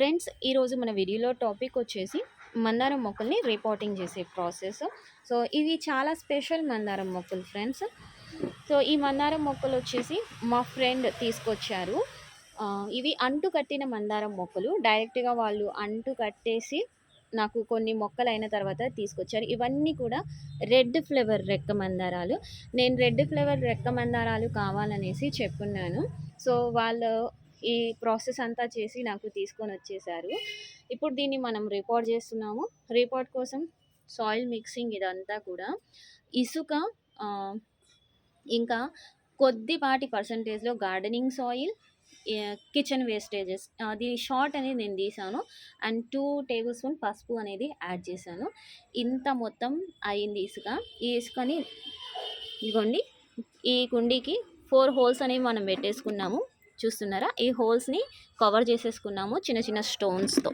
Friends ఈరోజు మన వీడియోలో టాపిక్ వచ్చేసి మందారం మొక్కల్ని రిపోర్టింగ్ చేసే ప్రాసెస్. సో ఇవి చాలా స్పెషల్ మందారం మొక్కలు ఫ్రెండ్స్. సో ఈ మందారం మొక్కలు వచ్చేసి మా ఫ్రెండ్ తీసుకొచ్చారు. ఇవి అంటు కట్టిన మందారం మొక్కలు. డైరెక్ట్గా వాళ్ళు అంటు కట్టేసి నాకు కొన్ని మొక్కలు అయిన తర్వాత తీసుకొచ్చారు. ఇవన్నీ కూడా రెడ్ ఫ్లేవర్ రెక్క మందారాలు. నేను రెడ్ ఫ్లేవర్ రెక్క మందారాలు కావాలనేసి చెప్పున్నాను. సో వాళ్ళు ఈ ప్రాసెస్ అంతా చేసి నాకు తీసుకొని వచ్చేసారు. ఇప్పుడు దీన్ని మనం రిపోర్ట్ చేస్తున్నాము. రిపోర్ట్ కోసం సాయిల్ మిక్సింగ్ ఇదంతా కూడా ఇసుక ఇంకా కొద్దిపాటి పర్సంటేజ్లో గార్డెనింగ్ సాయిల్ కిచెన్ వేస్టేజెస్. అది షార్ట్ అనేది నేను తీసాను. అండ్ టూ టేబుల్ స్పూన్ పసుపు అనేది యాడ్ చేశాను. ఇంత మొత్తం అయింది ఇసుక. ఈ ఇసుకని ఇదిగోండి ఈ కుండీకి ఫోర్ హోల్స్ అనేవి మనం పెట్టేసుకున్నాము. చూస్తున్నారా? ఈ హోల్స్ని కవర్ చేసేసుకున్నాము చిన్న చిన్న స్టోన్స్తో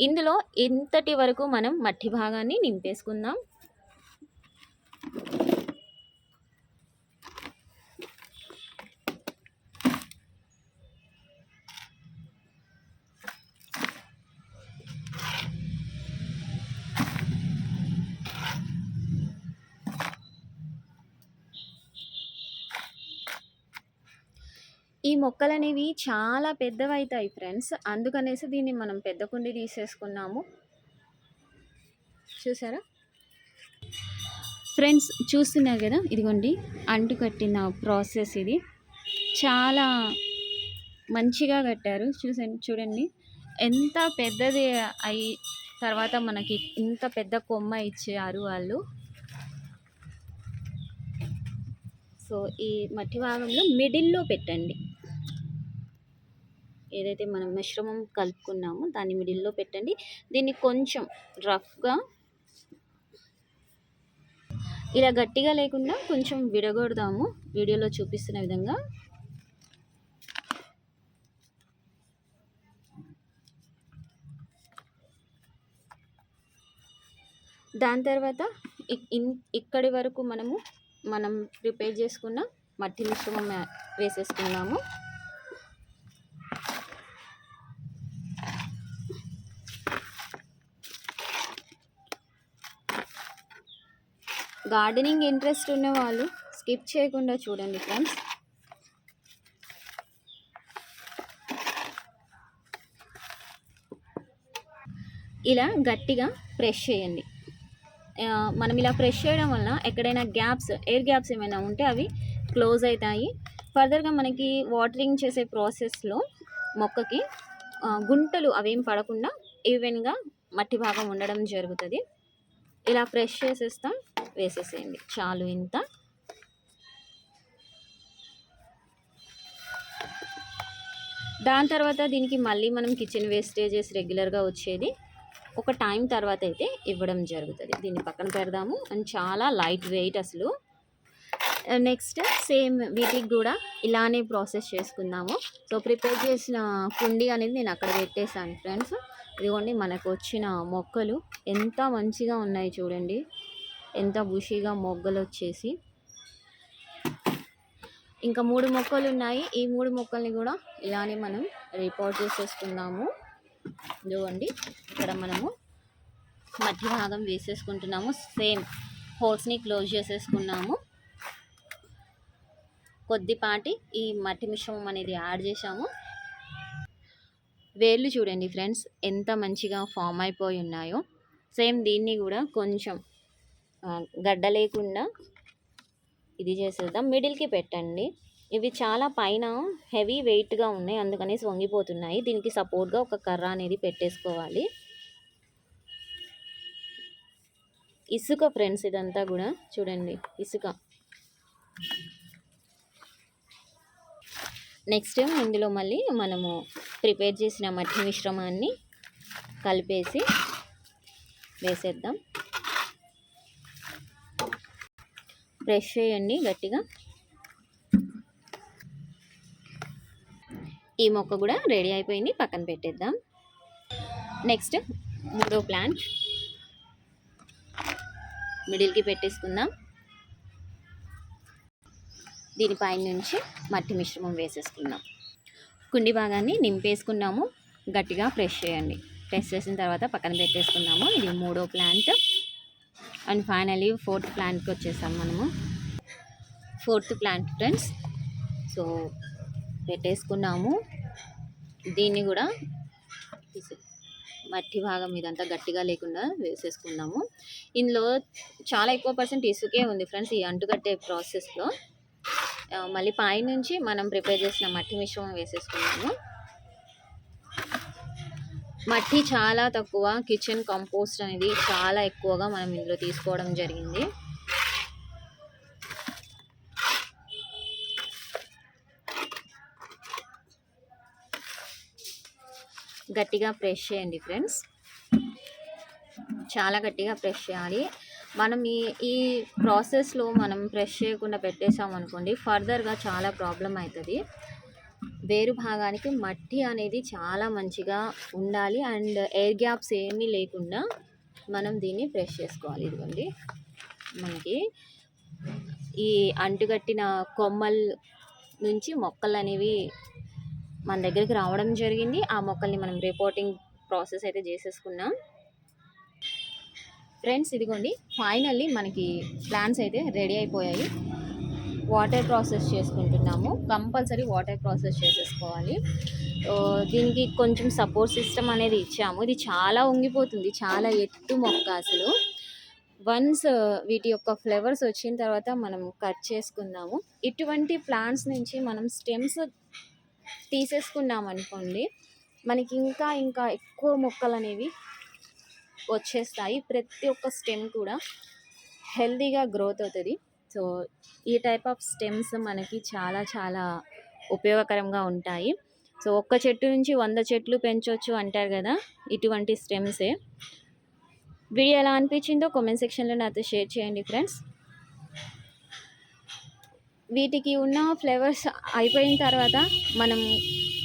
ఇందులో ఇంతటి వరకు మనం మట్టి భాగాన్ని నింపేసుకుందాం. ఈ మొక్కలు అనేవి చాలా పెద్దవైతాయి ఫ్రెండ్స్. అందుకనేసి దీన్ని మనం పెద్ద కుండి తీసేసుకున్నాము. చూసారా? ఫ్రెండ్స్ చూస్తున్నారు కదా? ఇదిగోండి అంటు కట్టిన ప్రాసెస్ ఇది. చాలా మంచిగా కట్టారు. చూసండి చూడండి. ఎంత పెద్దది అయి తర్వాత మనకి ఇంత పెద్ద కొమ్మ ఇచ్చారు వాళ్ళు. సో ఈ మట్టి భాగంలో మిడిల్లో పెట్టండి. ఏదైతే మనం మిశ్రమం కలుపుకున్నామో దాన్ని మిడిల్లో పెట్టండి. దీన్ని కొంచెం రఫ్గా ఇలా గట్టిగా లేకుండా కొంచెం విడగొడదాము. వీడియోలో చూపిస్తున్న విధంగా. దాని తర్వాత ఇన్- ఇక్కడి వరకు మనము మనం ప్రిపేర్ చేసుకున్న మట్టి మిశ్రమం వేసేసుకున్నాము గార్డెనింగ్ ఇంట్రెస్ట్ ఉన్న వాళ్ళు స్కిప్ చేయకుండా చూడండి ఫ్రెండ్స్. ఇలా గట్టిగా ప్రెష్ చేయండి. మనం ఇలా ప్రెష్ చేయడం వల్ల ఎక్కడైనా గ్యాప్స్ ఎయిర్ గ్యాప్స్ ఏమైనా ఉంటే అవి క్లోజ్ అవుతాయి. ఫర్దర్గా మనకి వాటరింగ్ చేసే ప్రాసెస్లో మొక్కకి గుంటలు అవేం పడకుండా ఈవెన్గా మట్టి భాగం ఉండడం జరుగుతుంది. ఇలా ప్రెష్ చేసేస్తాం. వేసేసేయండి. చాలు ఇంత. దాని తర్వాత దీనికి మళ్ళీ మనం కిచెన్ వేస్టేజెస్ రెగ్యులర్గా వచ్చేది ఒక టైం తర్వాత అయితే ఇవ్వడం జరుగుతుంది. దీన్ని పక్కన పెడదాము. అండ్ చాలా లైట్ వెయిట్ అసలు. Uh, నెక్స్ట్ సేమ్ వీటికి కూడా ఇలానే ప్రాసెస్ చేసుకుందాము. సో ప్రిపేర్ చేసిన కుండీ అనేది నేను అక్కడ పెట్టేశాను ఫ్రెండ్స్ ఇదిగోండి మనకు వచ్చిన మొక్కలు ఎంత మంచిగా ఉన్నాయి చూడండి. ఎంత బుషీగా మొగ్గలు వచ్చేసి ఇంకా మూడు మొక్కలు ఉన్నాయి ఈ మూడు మొక్కల్ని కూడా ఇలానే మనం రిపోర్ట్ చేసేసుకుందాము. ఇదిగోండి ఇక్కడ మనము మధ్య భాగం వేసేసుకుంటున్నాము. సేమ్ హోల్స్ని క్లోజ్ చేసేసుకున్నాము. కొద్దిపాటి ఈ మట్టి మిశ్రమం అనేది యాడ్ చేసాము వేర్లు చూడండి ఫ్రెండ్స్ ఎంత మంచిగా ఫామ్ అయిపోయి ఉన్నాయో. సేమ్ దీన్ని కూడా కొంచెం గడ్డ లేకుండా ఇది చేసేద్దాం. మిడిల్కి పెట్టండి. ఇవి చాలా పైన హెవీ వెయిట్గా ఉన్నాయి. అందుకనేసి వంగిపోతున్నాయి. దీనికి సపోర్ట్గా ఒక కర్ర అనేది పెట్టేసుకోవాలి. ఇసుక ఫ్రెండ్స్ ఇదంతా కూడా చూడండి. ఇసుక. నెక్స్ట్ ఇందులో మళ్ళీ మనము ప్రిపేర్ చేసిన మట్టి మిశ్రమాన్ని కలిపేసి వేసేద్దాం. బ్రష్ చేయండి గట్టిగా. ఈ మొక్క కూడా రెడీ అయిపోయింది పక్కన పెట్టేద్దాం. నెక్స్ట్ మూడో ప్లాంట్. మిడిల్కి పెట్టేసుకుందాం. దీనిపై నుంచి మట్టి మిశ్రమం వేసేసుకుందాం. కుండి భాగాన్ని నింపేసుకున్నాము. గట్టిగా ప్రెస్ చేయండి. ప్రెస్ చేసిన తర్వాత పక్కన పెట్టేసుకున్నాము ఇది మూడో ప్లాంట్. అండ్ ఫైనలీ ఫోర్త్ ప్లాంట్కి వచ్చేసాం మనము. Fourth plant friends. సో పెట్టేసుకున్నాము. దీన్ని కూడా మట్టి భాగం ఇదంతా గట్టిగా లేకుండా వేసేసుకున్నాము. ఇందులో చాలా ఎక్కువ పర్సెంట్ ఇసుకే ఉంది ఫ్రెండ్స్ ఈ అంటుకట్టే ప్రాసెస్లో. మళ్ళీ పైనుంచి మనం ప్రిపేర్ చేసిన మట్టి మిశ్రమం వేసేసుకున్నాము. మట్టి చాలా తక్కువ. కిచెన్ కంపోస్ట్ అనేది చాలా ఎక్కువగా మనం ఇందులో తీసుకోవడం జరిగింది. గట్టిగా ప్రెస్ చేయండి ఫ్రెండ్స్. చాలా గట్టిగా ప్రెస్ చేయాలి. మనం ఈ ఈ ప్రాసెస్లో మనం ప్రెస్ చేయకుండా పెట్టేసాం అనుకోండి ఫర్దర్గా చాలా ప్రాబ్లం అవుతుంది. వేరు భాగానికి మట్టి అనేది చాలా మంచిగా ఉండాలి. అండ్ ఎయిర్ గ్యాప్స్ ఏమీ లేకుండా మనం దీన్ని ప్రెష్ చేసుకోవాలి. ఇదిగోండి. మనకి ఈ అంటుగట్టిన కొమ్మల్ నుంచి మొక్కలు అనేవి మన దగ్గరికి రావడం జరిగింది. ఆ మొక్కల్ని మనం రిపోర్టింగ్ ప్రాసెస్ అయితే చేసేసుకున్నాం. ఫ్రెండ్స్ ఇదిగోండి. ఫైనల్లీ మనకి ప్లాన్స్ అయితే రెడీ అయిపోయాయి. వాటర్ ప్రాసెస్ చేసుకుంటున్నాము. కంపల్సరీ వాటర్ ప్రాసెస్ చేసేసుకోవాలి. దీనికి కొంచెం సపోర్ట్ సిస్టమ్ అనేది ఇచ్చాము. ఇది చాలా ఉంగిపోతుంది చాలా ఎత్తు మొక్క అసలు. వన్స్ వీటి యొక్క ఫ్లేవర్స్ వచ్చిన తర్వాత మనం కట్ చేసుకుందాము. ఇటువంటి ప్లాంట్స్ నుంచి మనం స్టెమ్స్ తీసేసుకున్నాం అనుకోండి మనకి ఇంకా ఇంకా ఎక్కువ మొక్కలు అనేవి వచ్చేస్తాయి. ప్రతి ఒక్క స్టెమ్ కూడా హెల్తీగా గ్రోత్ అవుతుంది. సో ఈ టైప్ ఆఫ్ స్టెమ్స్ మనకి చాలా చాలా ఉపయోగకరంగా ఉంటాయి. సో ఒక్క చెట్టు నుంచి వంద చెట్లు పెంచవచ్చు అంటారు కదా ఇటువంటి స్టెమ్సే. వీడియో ఎలా అనిపించిందో కామెంట్ సెక్షన్లో నాతో షేర్ చేయండి ఫ్రెండ్స్. వీటికి ఉన్న ఫ్లేవర్స్ అయిపోయిన తర్వాత మనం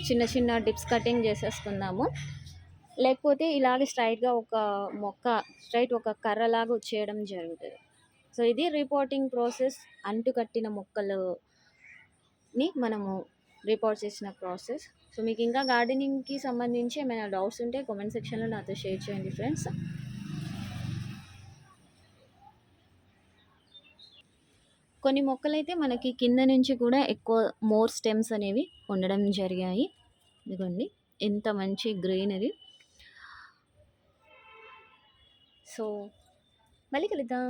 చిన్న చిన్న డిప్స్ కటింగ్ చేసేసుకుందాము. లేకపోతే ఇలాగే స్ట్రైట్గా ఒక మొక్క స్ట్రైట్ ఒక కర్రలాగా వచ్చేయడం జరుగుతుంది. సో ఇది రిపోర్టింగ్ ప్రాసెస్ అంటుకట్టిన మొక్కలుని మనము రిపోర్ట్ చేసిన ప్రాసెస్. సో మీకు ఇంకా గార్డెనింగ్కి సంబంధించి ఏమైనా డౌట్స్ ఉంటే కామెంట్ సెక్షన్లో నాతో షేర్ చేయండి ఫ్రెండ్స్. కొన్ని మొక్కలైతే మనకి కింద నుంచి కూడా ఎక్కువ మోర్ స్టెమ్స్ అనేవి ఉండడం జరిగాయి. ఇదిగోండి ఎంత మంచి గ్రీనరీ. సో మళ్ళీ కలుద్దాం.